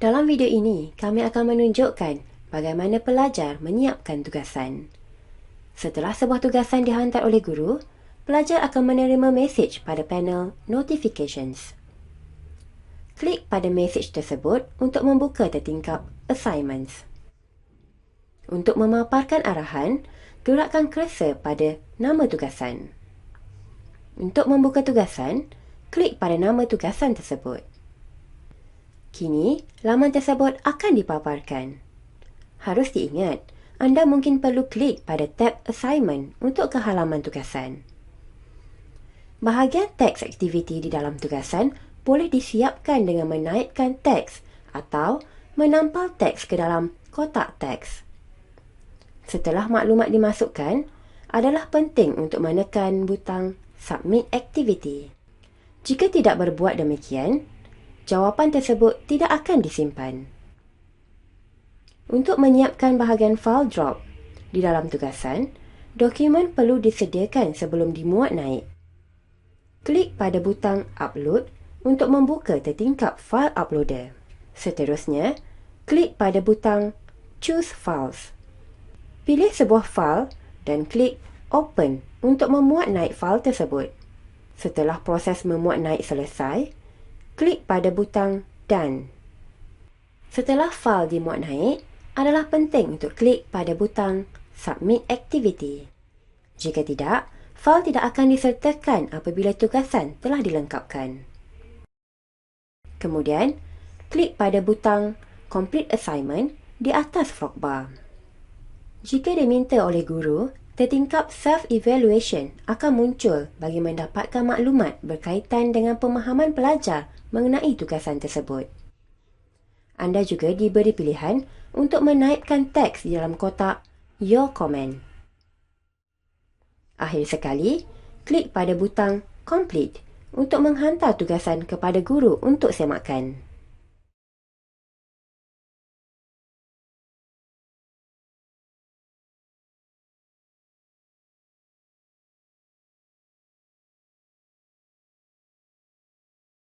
Dalam video ini, kami akan menunjukkan bagaimana pelajar menyiapkan tugasan. Setelah sebuah tugasan dihantar oleh guru, pelajar akan menerima mesej pada panel Notifications. Klik pada mesej tersebut untuk membuka tertingkap Assignments. Untuk memaparkan arahan, gerakkan cursor pada nama tugasan. Untuk membuka tugasan, klik pada nama tugasan tersebut. Kini, laman tersebut akan dipaparkan. Harus diingat, anda mungkin perlu klik pada tab Assignment untuk ke halaman tugasan. Bahagian teks aktiviti di dalam tugasan boleh disiapkan dengan menaikkan teks atau menampal teks ke dalam kotak teks. Setelah maklumat dimasukkan, adalah penting untuk menekan butang Submit Activity. Jika tidak berbuat demikian, jawapan tersebut tidak akan disimpan. Untuk menyiapkan bahagian file drop di dalam tugasan, dokumen perlu disediakan sebelum dimuat naik. Klik pada butang Upload untuk membuka tertingkap file uploader. Seterusnya, klik pada butang Choose Files. Pilih sebuah file dan klik Open untuk memuat naik file tersebut. Setelah proses memuat naik selesai, klik pada butang Done. Setelah file dimuat naik, adalah penting untuk klik pada butang Submit Activity. Jika tidak, file tidak akan disertakan apabila tugasan telah dilengkapkan. Kemudian, klik pada butang Complete Assignment di atas frog bar. Jika diminta oleh guru, Tertingkap self-evaluation akan muncul bagi mendapatkan maklumat berkaitan dengan pemahaman pelajar mengenai tugasan tersebut. Anda juga diberi pilihan untuk menaipkan teks di dalam kotak Your Comment. Akhir sekali, klik pada butang Complete untuk menghantar tugasan kepada guru untuk semakan.